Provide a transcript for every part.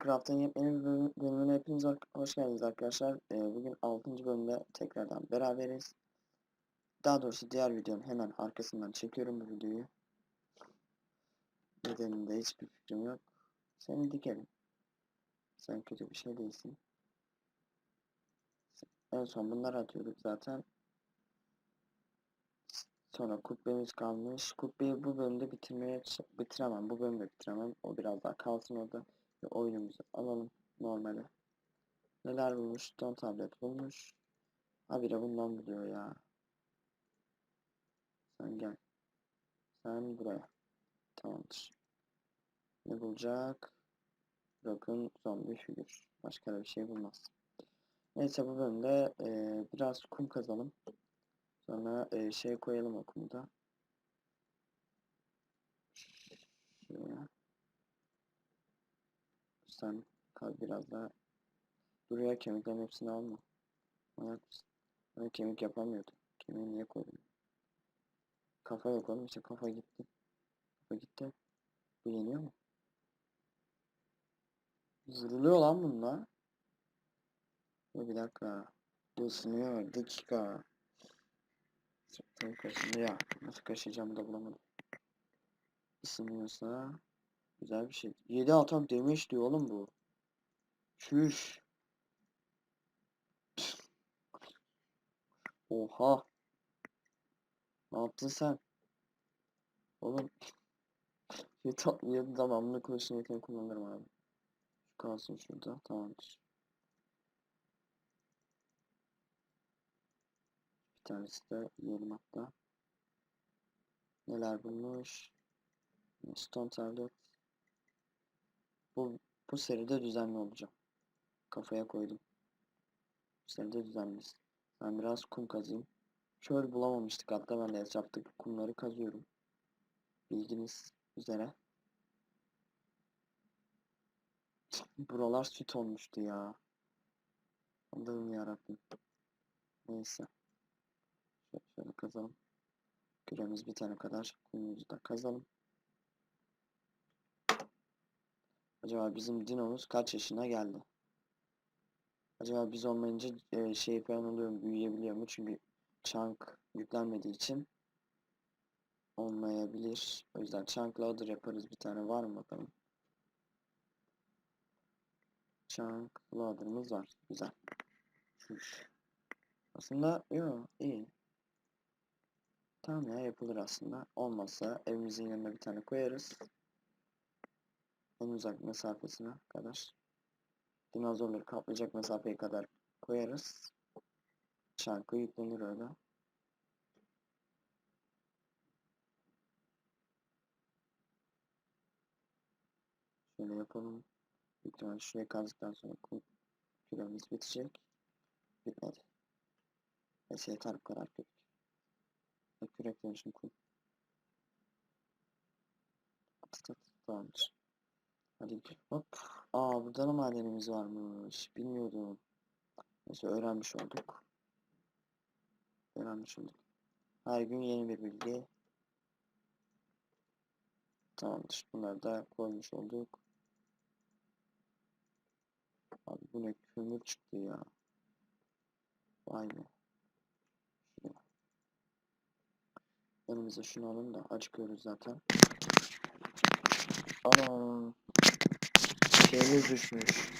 Craft'ın yepyeni bir bölüm- bölümüne hepiniz hoş- geldiniz arkadaşlar. Ee, bugün 6. bölümde tekrardan beraberiz. Daha doğrusu diğer videonun hemen arkasından çekiyorum bu videoyu. Nedeninde hiçbir fikrim yok. Seni dikerim. Sen kötü bir şey değilsin. En son bunları atıyorduk zaten. Sonra kubbemiz kalmış. Kubbeyi bu bölümde bitirmeye bitiremem. Bu bölümde bitiremem. O biraz daha kalsın orada. Ve oyunumuzu alalım normale. Neler bulmuş? Don tablet bulmuş. Habire bundan buluyor ya. Sen gel. Sen buraya. Tamamdır. Ne bulacak? Broken zombi figür. Başka bir şey bulmaz. Neyse bu bölümde eee, biraz kum kazalım. Sonra eee, şey koyalım o kumu da. Şuraya. Sen kal biraz daha. Buraya kemiklerin hepsini alma. Manyak mısın? Ben kemik yapamıyordum. Kemiği niye koydum? Kafa yok oğlum işte kafa gitti. Kafa gitti. Bu yeniyor mu? Vuruluyor lan bununla. Dur bir dakika. Bu ısınıyor. Dakika. Tabii kaşındı ya. Nasıl kaşıyacağımı da bulamadım. Isınıyorsa güzel bir şey. 7 atak demiş diyor oğlum bu. Çüş. Oha. Ne yaptın sen? Oğlum. Yeter, ya devamlı kılıçın yeteneği kullanırım abi. Şu kalsın şurada. Tamamdır. Bir tanesi de yiyelim hatta. Neler bulmuş? Stone tablet. Bu, bu seride düzenli olacağım. Kafaya koydum. Bu seride düzenliyiz. Ben biraz kum kazayım. Şöyle bulamamıştık hatta ben de hesaptaki kumları kazıyorum. Bilginiz üzere. Buralar süt olmuştu ya. Allah'ım yarabbim. Neyse. Şöyle, şöyle kazalım. Küremiz bitene kadar kumumuzu da kazalım. Acaba bizim dinomuz kaç yaşına geldi? Acaba biz olmayınca e, şey falan oluyor mu, büyüyebiliyor mu? Çünkü chunk yüklenmediği için olmayabilir. O yüzden chunk loader yaparız. Bir tane var mı bakalım? Chunk loader'ımız var. Güzel. Şuş. Aslında yok iyi. Tamam ya yapılır aslında. Olmazsa evimizin yanına bir tane koyarız. En uzak mesafesine kadar. Dinozorları kaplayacak mesafeye kadar koyarız. Şarkı yüklenir öyle. Şöyle yapalım. İhtimalle şuraya kazdıktan sonra küremiz bitecek. Bitmedi. Neyse yeter bu kadar kürek. Ve kürek demişim kum. Tamamdır. Hadi hop. Aa burada da madenimiz varmış. Bilmiyordum. Neyse öğrenmiş olduk. Öğrenmiş olduk. Her gün yeni bir bilgi. Tamamdır. Bunları da koymuş olduk. Abi bu ne kömür çıktı ya. Vay be. Yanımıza şunu alın da acıkıyoruz zaten. Ana. Şeyimiz düşmüş.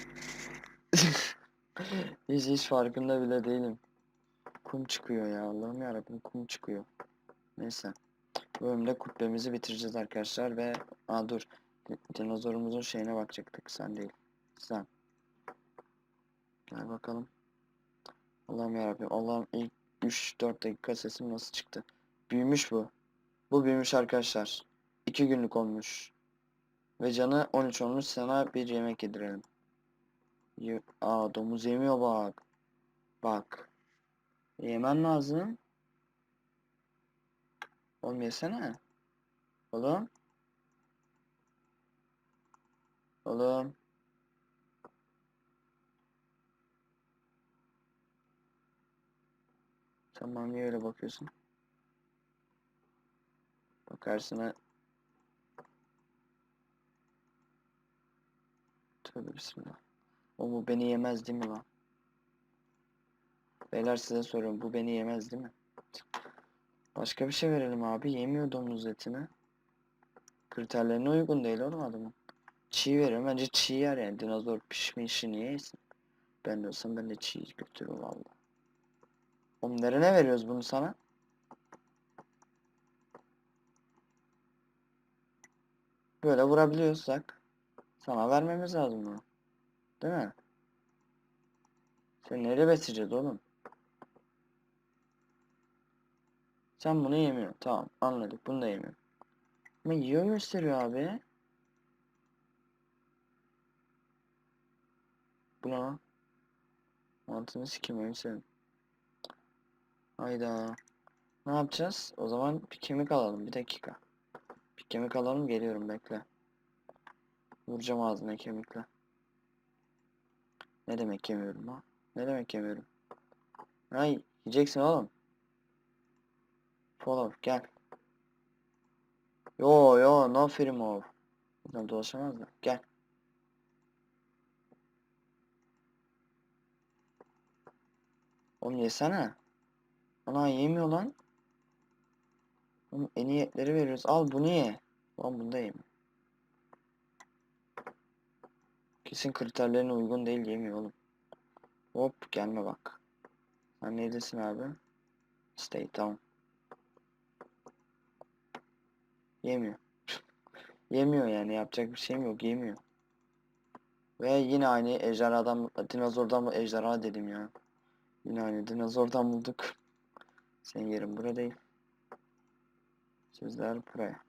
hiç hiç farkında bile değilim. Kum çıkıyor ya. Allah'ım yarabbim kum çıkıyor. Neyse. Bu bölümde kubbemizi bitireceğiz arkadaşlar ve aa dur. Dinozorumuzun şeyine bakacaktık. Sen değil. Sen. Gel bakalım. Allah'ım yarabbim. Allah'ım ilk 3-4 dakika sesim nasıl çıktı? Büyümüş bu. Bu büyümüş arkadaşlar. 2 günlük olmuş. Ve canı 13 olmuş. Sana bir yemek yedirelim. Ye Aa domuz yemiyor bak. Bak. Yemen lazım. Oğlum yesene. Oğlum. Oğlum. Tamam niye öyle bakıyorsun? Bakarsın Tövbe bismillah. O bu beni yemez değil mi lan? Beyler size soruyorum. Bu beni yemez değil mi? Başka bir şey verelim abi. Yemiyor domuz etini. Kriterlerine uygun değil oğlum adamın. Çiğ veriyorum. Bence çiğ yer yani. Dinozor pişmişi niye yesin? Ben de olsam ben de çiğ götürürüm valla. Oğlum nerene veriyoruz bunu sana? Böyle vurabiliyorsak sana vermemiz lazım bunu. Değil mi? Sen nereye besleyeceğiz oğlum? Sen bunu yemiyorsun. Tamam anladık. Bunu da yemiyorum. Ama yiyor gösteriyor abi. Bu ne lan? Mantığını sikim oyun senin. Hayda. Ne yapacağız? O zaman bir kemik alalım. Bir dakika. Bir kemik alalım geliyorum bekle. Vuracağım ağzına kemikle. Ne demek yemiyorum ha? Ne demek yemiyorum? Hay yiyeceksin oğlum. Follow gel. Yo yo no free move. Buradan dolaşamaz da. Gel. Oğlum yesene. Ana yemiyor lan. Oğlum en iyi etleri veriyoruz. Al bunu ye. Lan bunu da yemiyor. Kesin kriterlerine uygun değil yemiyor oğlum. Hop gelme bak. Sen neredesin abi? Stay tamam. Yemiyor. Yemiyor yani yapacak bir şeyim yok yemiyor. Ve yine aynı ejderhadan dinozordan mı ejderha dedim ya. Yine aynı dinozordan bulduk. Senin yerin burada değil. Sizler buraya.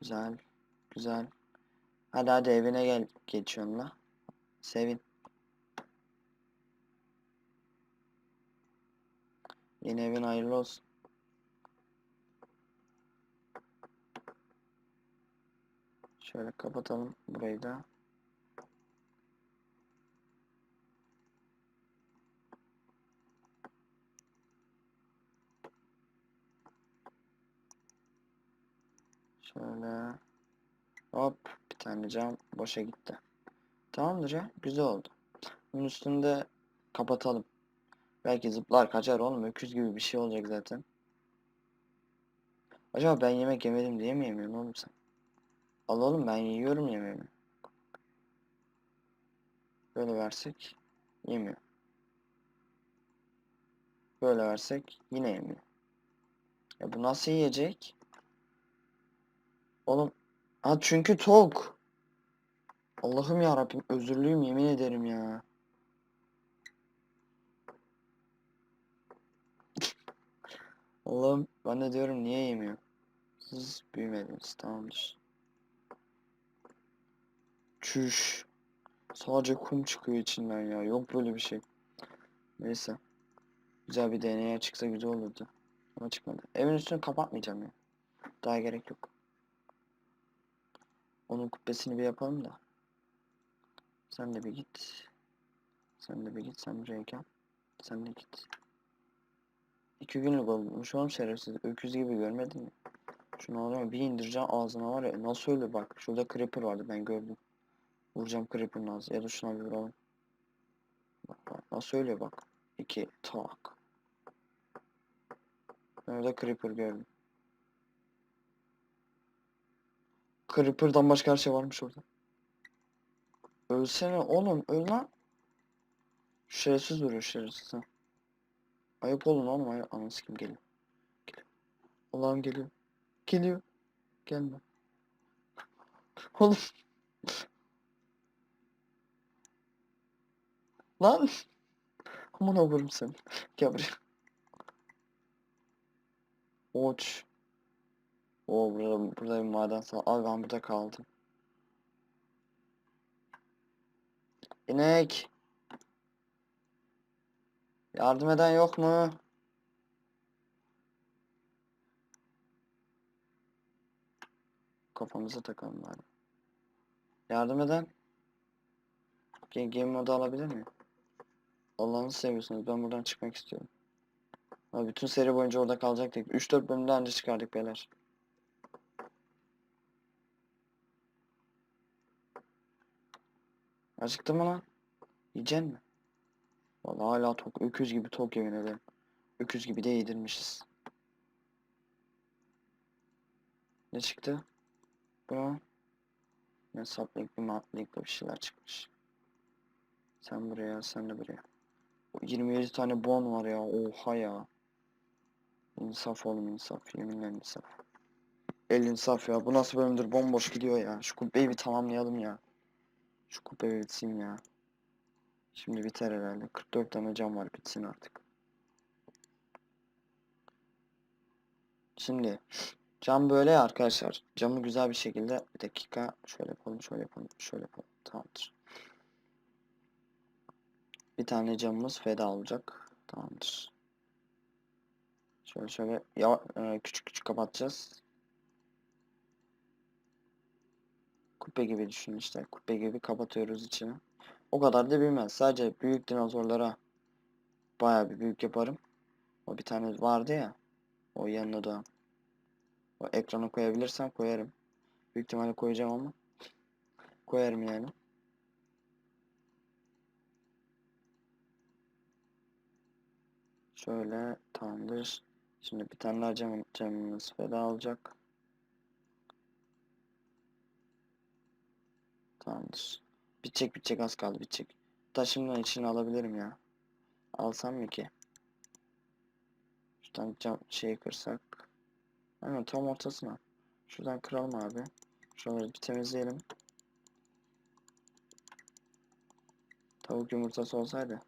Güzel. Güzel. Hadi hadi evine gel geçiyorsun la. Sevin. Yeni evin hayırlı olsun. Şöyle kapatalım burayı da. Şöyle. Hop tane cam boşa gitti. Tamamdır ya. Güzel oldu. Bunun üstünde kapatalım. Belki zıplar kaçar oğlum. Öküz gibi bir şey olacak zaten. Acaba ben yemek yemedim diye mi yemiyorsun oğlum sen? Al oğlum ben yiyorum yemeğimi. Böyle versek yemiyor. Böyle versek yine yemiyor. Ya bu nasıl yiyecek? Oğlum ha çünkü tok. Allah'ım ya Rabbim özürlüyüm yemin ederim ya. Allah'ım ben de diyorum niye yemiyor? Siz büyümediniz tamamdır. Çüş. Sadece kum çıkıyor içinden ya. Yok böyle bir şey. Neyse. Güzel bir DNA çıksa güzel olurdu. Ama çıkmadı. Evin üstünü kapatmayacağım ya. Daha gerek yok. Onun kubbesini bir yapalım da. Sen de bir git. Sen de bir git. Sen buraya gel. Sen de git. İki günlük olmuş oğlum şerefsiz. Öküz gibi görmedin mi? Şunu alıyorum bir indireceğim ağzına var ya. Nasıl öyle bak. Şurada creeper vardı ben gördüm. Vuracağım creeper'ın ağzı. Ya da şuna bir vuralım. Bak bak. Nasıl öyle bak. İki. Tak. Ben orada creeper gördüm. Creeper'dan başka her şey varmış orada. Ölsene oğlum öl lan. Şerefsiz duruyor şerefsiz ha. Ayıp olun oğlum ayıp. Anası kim geliyor. Geliyor. Allah'ım geliyor. Geliyor. Gelme. Oğlum. Lan. Aman olurum sen. Gel buraya. Oç. Oo burada, burada bir maden sağ. Abi ben burada kaldım. İnek. Yardım eden yok mu? Kafamıza takalım bari. Yardım eden. Game modu alabilir miyim? Allah'ını seviyorsunuz. Ben buradan çıkmak istiyorum. Abi bütün seri boyunca orada kalacaktık. 3-4 bölümde önce çıkardık beyler. Acıktın mı lan? Yiyecek mi? Vallahi hala tok. Öküz gibi tok yemin ederim. Öküz gibi de yedirmişiz. Ne çıktı? Bu. Ne saplıklı matlıklı bir şeyler çıkmış. Sen buraya, sen de buraya. O 27 tane bon var ya. Oha ya. İnsaf oğlum insaf. Yeminle insaf. El insaf ya. Bu nasıl bölümdür? Bomboş gidiyor ya. Şu kubbeyi bir tamamlayalım ya. Şu kubbeyi bitsin ya. Şimdi biter herhalde. 44 tane cam var. Bitsin artık. Şimdi cam böyle ya arkadaşlar. Camı güzel bir şekilde bir dakika şöyle yapalım, şöyle yapalım, şöyle yapalım. Tamamdır. Bir tane camımız feda olacak. Tamamdır. Şöyle şöyle ya, e, küçük küçük kapatacağız. Kubbe gibi düşün işte. Kubbe gibi kapatıyoruz içini. O kadar da büyümez. Sadece büyük dinozorlara bayağı bir büyük yaparım. O bir tane vardı ya. O yanına da. O ekrana koyabilirsem koyarım. Büyük ihtimalle koyacağım ama. Koyarım yani. Şöyle tamamdır. Şimdi bir tane daha cam, camımız feda olacak. Tamamdır. Bitecek bitecek az kaldı bitecek. Taşımla içine alabilirim ya. Alsam mı ki? Şuradan cam şeyi kırsak. Aynen tam ortasına. Şuradan kıralım abi. Şuraları bir temizleyelim. Tavuk yumurtası olsaydı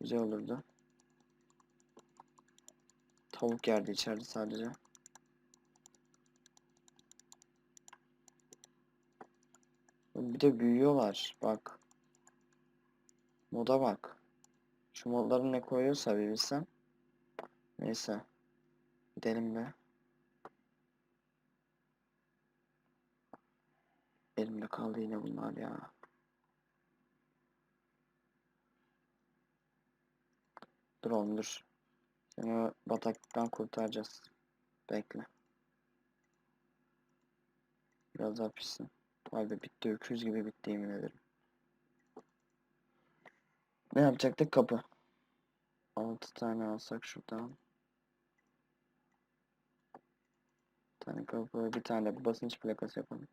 güzel olurdu. Tavuk yerdi içeride sadece. Bir de büyüyorlar. Bak. Moda bak. Şu modları ne koyuyorsa bir bilsem. Neyse. Gidelim be. Elimde kaldı yine bunlar ya. Dur oğlum dur. Seni bataklıktan kurtaracağız. Bekle. Biraz daha. Be bitti öküz gibi bitti yemin ederim. Ne yapacaktık kapı? 6 tane alsak şuradan. Bir tane kapı, bir tane basınç plakası yapalım.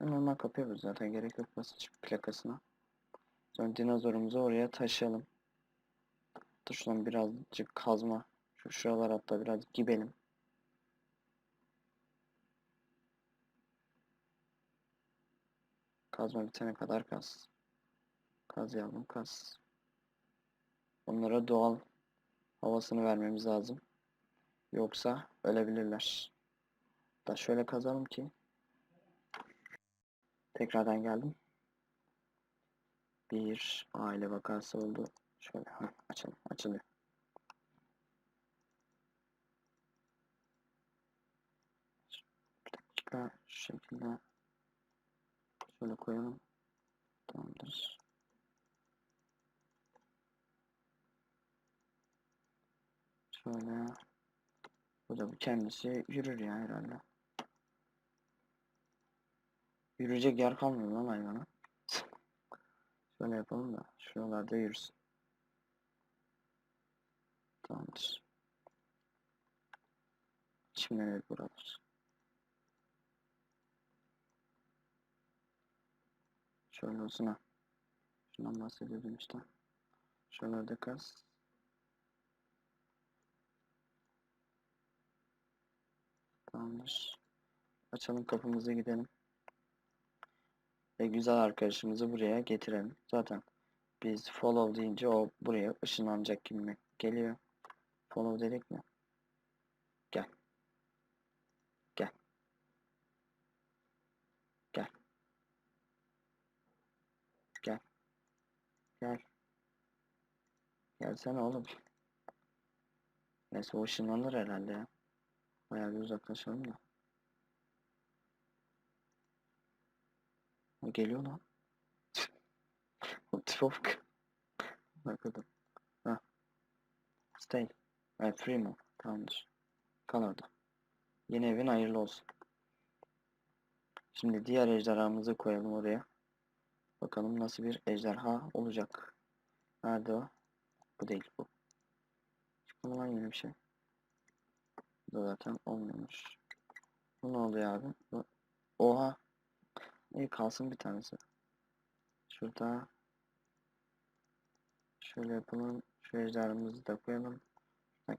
Ya Normal kapı yapıyoruz zaten gerek yok basınç plakasına. Sonra dinozorumuzu oraya taşıyalım. Dur şuradan birazcık kazma. Şu şuralar hatta biraz gibelim. Kazma bitene kadar kaz. Kaz yavrum kaz. Onlara doğal havasını vermemiz lazım. Yoksa ölebilirler. Da şöyle kazalım ki. Tekrardan geldim. Bir aile vakası oldu. Şöyle ha, açalım. Açılıyor. Bir dakika şu şekilde şöyle koyalım. Tamamdır. Şöyle. Bu da kendisi yürür ya herhalde. Yürüyecek yer kalmıyor lan hayvana. Şöyle yapalım da şuralarda yürüsün. Tamamdır. Şimdi evet buralar. Şöyle olsun ha. Şundan bahsediyordum işte. Şuralarda kaz. Tamamdır. Açalım kapımızı gidelim. Ve güzel arkadaşımızı buraya getirelim. Zaten biz follow deyince o buraya ışınlanacak gibi geliyor. Follow dedik mi? Gel. Gel. Gel. Gel. Gel. Gelsene oğlum. Neyse o ışınlanır herhalde ya. Bayağı bir uzaklaşalım da. O geliyor lan. O tipe bak. Bakalım. Ha. Stay. Evet, free mi? Tamamdır. Kal orada. Yeni evin hayırlı olsun. Şimdi diğer ejderhamızı koyalım oraya. Bakalım nasıl bir ejderha olacak. Nerede o? Bu değil bu. Çıktı mı lan yeni bir şey? Bu da zaten olmuyormuş. Bu ne oluyor abi? Bu... Oha. İyi kalsın bir tanesi. Şurada. Şöyle yapalım. Şu ejderhamızı da koyalım.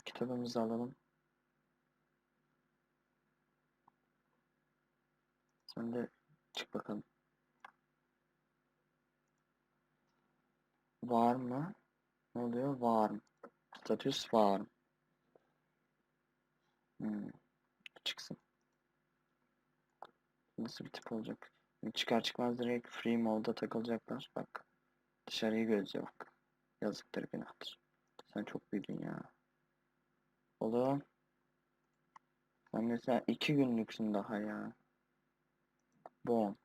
Kitabımızı alalım. Sen de çık bakalım. Var mı? Ne oluyor? Var mı? Statüs var mı? Hmm. Çıksın. Nasıl bir tip olacak? Çıkar çıkmaz direkt free mode'da takılacaklar. Bak. Dışarıyı gözle bak. Yazıktır günahtır. Sen çok büyüdün ya. Oğlum. Sen mesela iki günlüksün daha ya. Bon.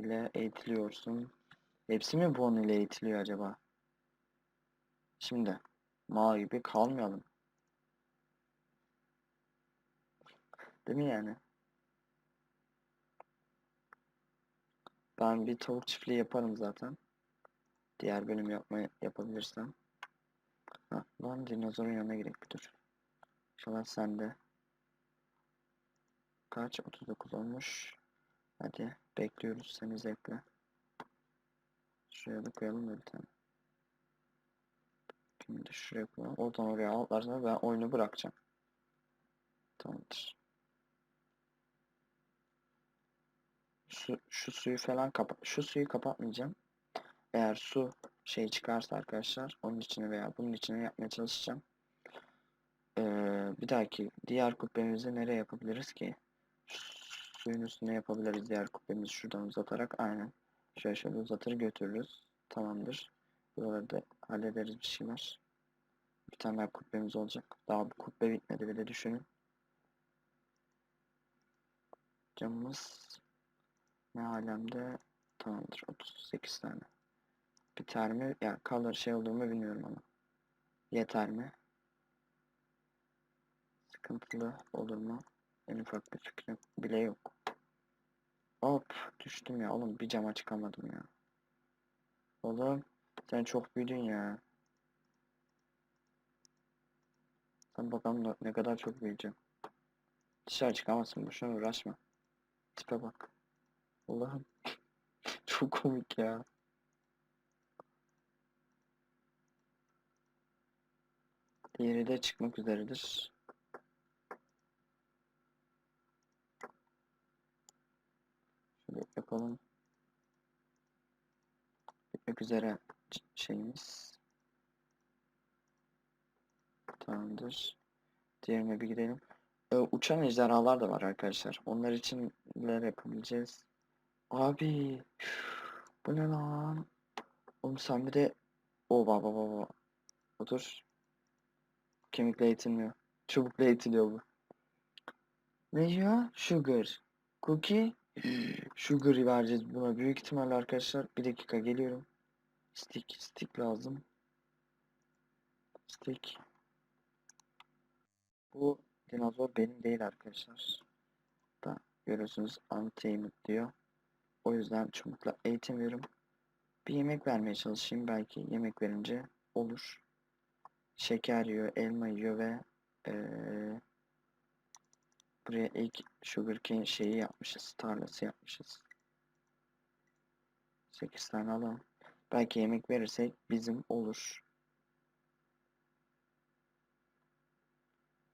ile eğitiliyorsun. Hepsi mi Bon ile eğitiliyor acaba? Şimdi. Ma gibi kalmayalım. Değil mi yani? Ben bir tavuk çiftliği yaparım zaten. Diğer bölüm yapmayı yapabilirsem. Ha, lan dinozorun yanına gerek bir dur. İnşallah sende. Kaç? 39 olmuş. Hadi bekliyoruz seni zevkle. Şuraya da koyalım bir tane. Şimdi şuraya koyalım. Oradan oraya atlarsa ben oyunu bırakacağım. Tamamdır. Şu, şu suyu falan kapa şu suyu kapatmayacağım. Eğer su şey çıkarsa arkadaşlar onun içine veya bunun içine yapmaya çalışacağım. Ee, bir dahaki diğer kubbemizi nereye yapabiliriz ki? Suyun üstüne yapabiliriz diğer kubbemizi şuradan uzatarak aynen. Şöyle şöyle uzatır götürürüz. Tamamdır. Buraları da hallederiz bir şeyler. Bir tane daha kubbemiz olacak. Daha bu kubbe bitmedi bile düşünün. Camımız ne alemde? Tamamdır. 38 tane. Biter mi? Ya kalır şey olur mu bilmiyorum ama. Yeter mi? Sıkıntılı olur mu? En ufak bir fikrim bile yok. Hop düştüm ya oğlum bir cama çıkamadım ya. Oğlum sen çok büyüdün ya. Sen bakalım ne kadar çok büyüyeceğim. Dışarı çıkamazsın boşuna uğraşma. Tipe bak. Allah'ım. çok komik ya. Diğeri de çıkmak üzeredir. Şöyle yapalım. Bitmek üzere şeyimiz. Tamamdır. Diğerine bir gidelim. Ee, uçan ejderhalar da var arkadaşlar. Onlar için neler yapabileceğiz? Abi. Bu ne lan? Oğlum sen bir de... O baba baba. Otur. Kemikle eğitilmiyor. Çubukla eğitiliyor bu. Ne ya? Sugar. Cookie. Sugar'ı vereceğiz buna. Büyük ihtimalle arkadaşlar. Bir dakika geliyorum. Stick. Stick lazım. Stick. Bu dinozor benim değil arkadaşlar. Da görüyorsunuz untamed diyor. O yüzden çubukla eğitemiyorum. Bir yemek vermeye çalışayım. Belki yemek verince olur. Şeker yiyor, elma yiyor ve ee, buraya ilk sugarcane şeyi yapmışız. Tarlası yapmışız. 8 tane alalım. Belki yemek verirsek bizim olur.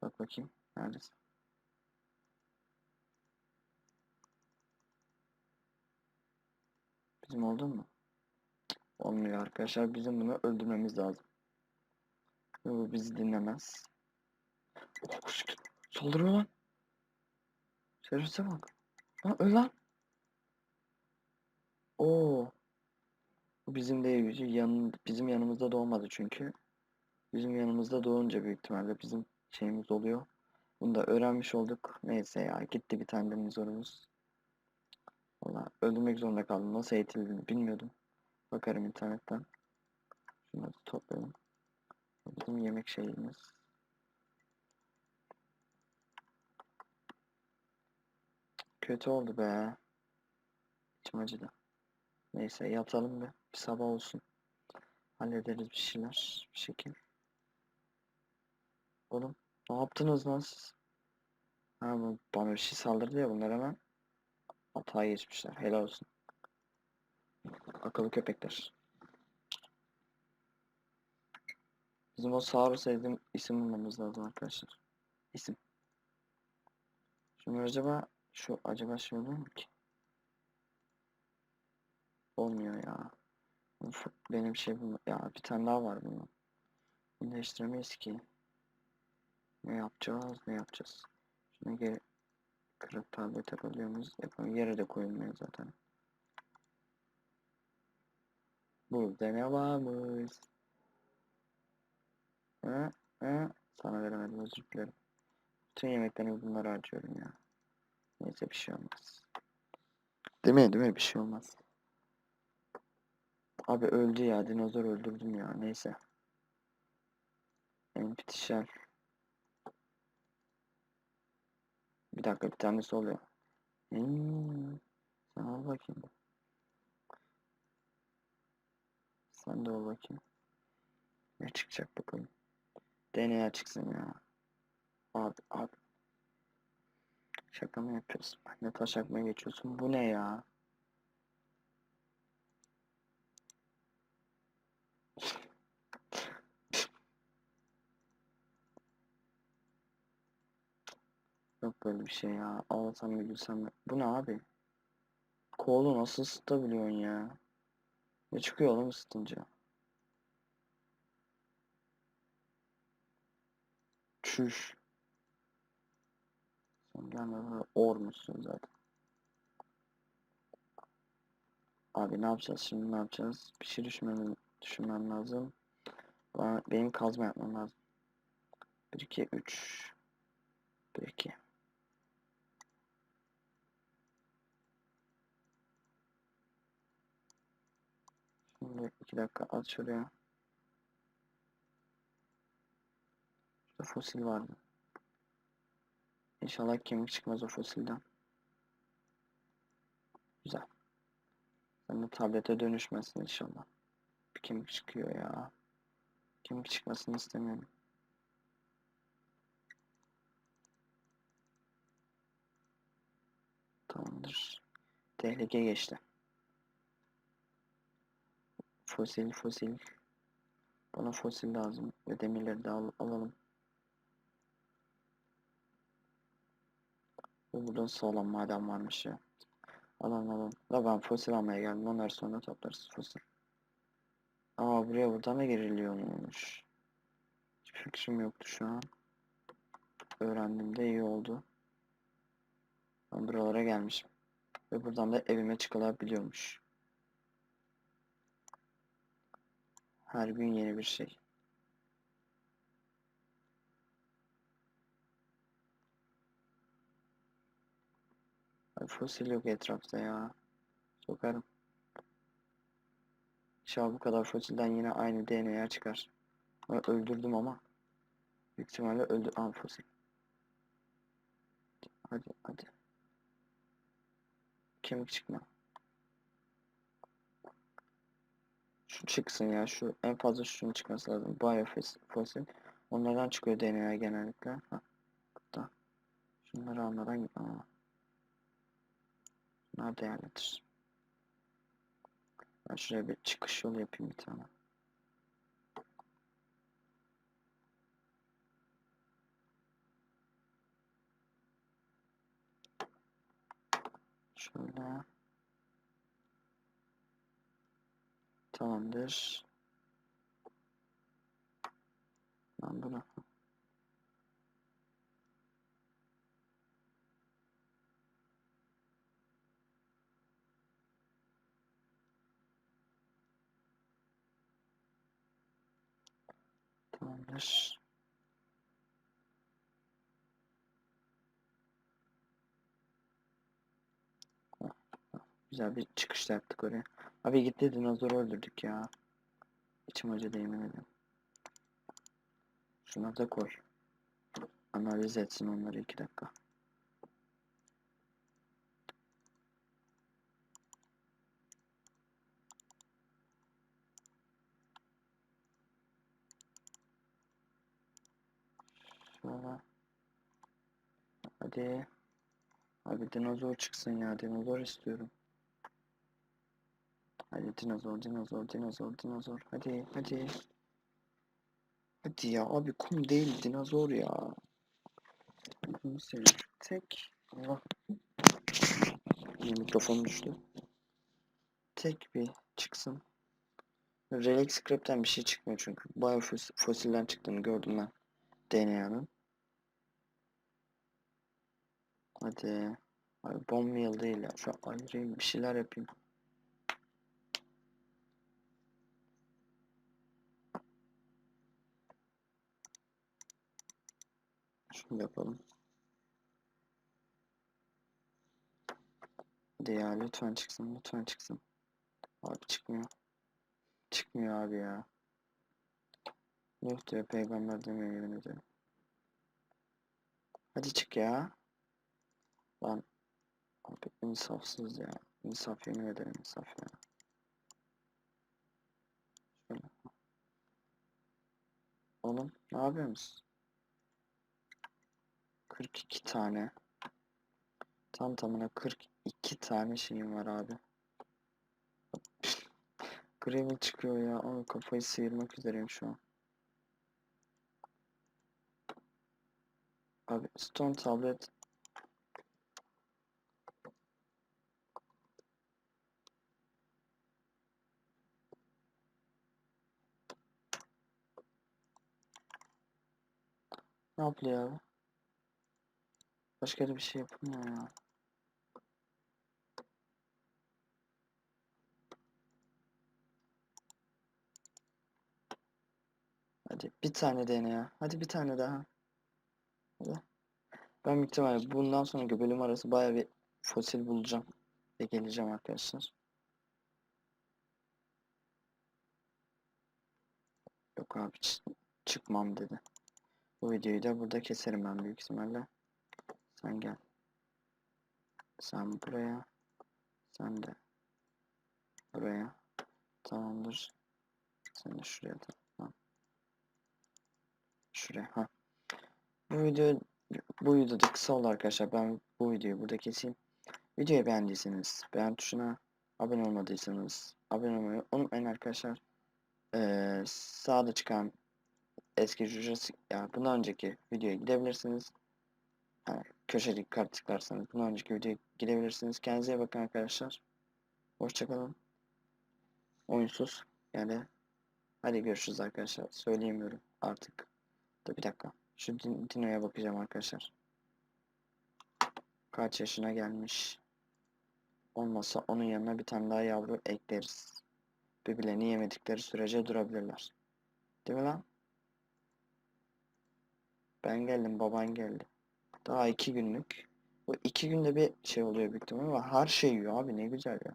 Bak bakayım. Neredesin? Bizim oldu mu? Olmuyor arkadaşlar. Bizim bunu öldürmemiz lazım. Bu bizi dinlemez. Oh, saldırıyor lan. Şerefsize bak. Lan öl lan. Oo. Bu bizim değil. Yan, bizim yanımızda doğmadı çünkü. Bizim yanımızda doğunca büyük ihtimalle bizim şeyimiz oluyor. Bunu da öğrenmiş olduk. Neyse ya gitti bir tane dinozorumuz. Valla öldürmek zorunda kaldım. Nasıl eğitildiğini bilmiyordum. Bakarım internetten. Şunları toplayalım. Bizim yemek şeyimiz. Kötü oldu be. İçim acıdı. Neyse yatalım bir, bir sabah olsun. Hallederiz bir şeyler bir şekil. Oğlum ne yaptınız lan siz? Ha bu bana bir şey saldırdı ya bunlar hemen. Hata geçmişler. Helal olsun. Akıllı köpekler. Bizim o Saur'u sevdiğim isim bulmamız lazım arkadaşlar. İsim. Şimdi acaba şu acaba şey olur mu ki? Olmuyor ya. Uf, benim şey bulma. Ya bir tane daha var bunun. Bunu ki. Ne yapacağız? Ne yapacağız? Şimdi geri kırık tablet yapabiliyor muyuz? Yapalım. Yere de koyulmuyor zaten. Burada ne varmış? He? He? Sana veremedim özür dilerim. Bütün yemeklerimi bunlara harcıyorum ya. Neyse bir şey olmaz. Değil mi? Değil mi? Bir şey olmaz. Abi öldü ya. Dinozor öldürdüm ya. Neyse. Empty shell. Bir dakika bir tanesi oluyor. Hmm. Sen al bakayım. Sen de ol bakayım. Ne çıkacak bakalım. DNA çıksın ya. Abi abi. Şaka mı yapıyorsun? Ne taş yakmaya geçiyorsun? Bu ne ya? Yok böyle bir şey ya. Ağlasam mı gülsem? Bu ne abi? Kolu nasıl ısıtabiliyorsun ya? Ne çıkıyor oğlum ısıtınca? Çüş. Sen gelme or musun zaten. Abi ne yapacağız şimdi ne yapacağız? Bir şey düşünmem, düşünmem lazım. Benim kazma yapmam lazım. 1 2 3 1 2 Şimdi 2 dakika at şuraya. Şurada fosil vardı. İnşallah kemik çıkmaz o fosilden. Güzel. Sen tablete dönüşmesin inşallah. Bir kemik çıkıyor ya. Kemik çıkmasını istemiyorum. Tamamdır. Tehlike geçti. Fosil fosil. Bana fosil lazım ve demirleri de al alalım. Bu burada sağlam maden varmış ya. Alalım alalım. Da ben fosil almaya geldim. Onları sonra toplarız fosil. Aa buraya buradan da giriliyormuş. Hiç fikrim yoktu şu an. Öğrendiğimde iyi oldu. Ben buralara gelmişim. Ve buradan da evime çıkılabiliyormuş. Her gün yeni bir şey. Fosil yok etrafta ya. Sokarım. İnşallah bu kadar fosilden yine aynı DNA çıkar. Öldürdüm ama. Büyük ihtimalle öldü. Aa fosil. Hadi hadi. Kemik çıkma. Şu çıksın ya. Şu en fazla şunun çıkması lazım. Biofosil. Onlardan çıkıyor DNA genellikle. Ha. Burada. Şunları almadan Aa. Bunlar değerlidir. Ben şuraya bir çıkış yolu yapayım bir tane. Şöyle. Tamamdır. Ben bunu Tamamdır. Güzel bir çıkış yaptık oraya. Abi gitti dinozoru öldürdük ya. İçim acı yemin ederim. Şuna da koy. Analiz etsin onları iki dakika. Şöyle. Hadi. Abi dinozor çıksın ya. Dinozor istiyorum. Hadi dinozor, dinozor, dinozor, dinozor. Hadi, hadi. Hadi ya abi kum değil dinozor ya. Seviyorum. Tek. Allah. Mikrofon düştü. Tek bir çıksın. Relic Script'ten bir şey çıkmıyor çünkü. Biofos fosilden çıktığını gördüm ben. DNA'nın. Hadi. Abi bomb ya. Şu ayırayım bir şeyler yapayım. Şunu yapalım. Hadi ya lütfen çıksın lütfen çıksın. Abi çıkmıyor. Çıkmıyor abi ya. Yok diyor peygamber demiyor yemin ediyorum. Hadi çık ya. Lan. Abi insafsız ya. İnsaf yemin ederim insaf ya. Şöyle. Oğlum ne yapıyorsunuz? 42 tane. Tam tamına 42 tane şeyim var abi. Gravel çıkıyor ya. Ama kafayı sıyırmak üzereyim şu an. Abi stone tablet ne yapıyor abi? Başka bir şey yapılmıyor ya. Hadi bir tane dene ya. Hadi bir tane daha. Hadi. Ben ihtimalle bundan sonraki bölüm arası baya bir fosil bulacağım. Ve geleceğim arkadaşlar. Yok abi çı- çıkmam dedi. Bu videoyu da burada keserim ben büyük ihtimalle. Sen gel. Sen buraya. Sen de buraya. Tamamdır. Sen de şuraya da. Tamam. Şuraya. Ha. Bu video bu video da kısa oldu arkadaşlar. Ben bu videoyu burada keseyim. Videoyu beğendiyseniz beğen tuşuna abone olmadıysanız abone olmayı unutmayın arkadaşlar. Ee, sağda çıkan eski Jurassic ya bundan önceki videoya gidebilirsiniz. Yani köşedeki kart tıklarsanız bundan önceki videoya gidebilirsiniz. Kendinize bakın arkadaşlar. Hoşçakalın. Oyunsuz yani hadi görüşürüz arkadaşlar. Söyleyemiyorum artık. Dur bir dakika. Şu din Dino'ya bakacağım arkadaşlar. Kaç yaşına gelmiş. Olmasa onun yanına bir tane daha yavru ekleriz. Birbirlerini yemedikleri sürece durabilirler. Değil mi lan? Ben geldim, baban geldi. Daha iki günlük. Bu iki günde bir şey oluyor büyük ihtimalle her şey yiyor abi ne güzel ya.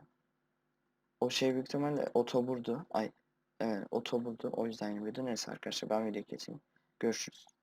O şey büyük ihtimalle otoburdu. Ay evet otoburdu. O yüzden yiyordu. Neyse arkadaşlar ben video keseyim. Görüşürüz.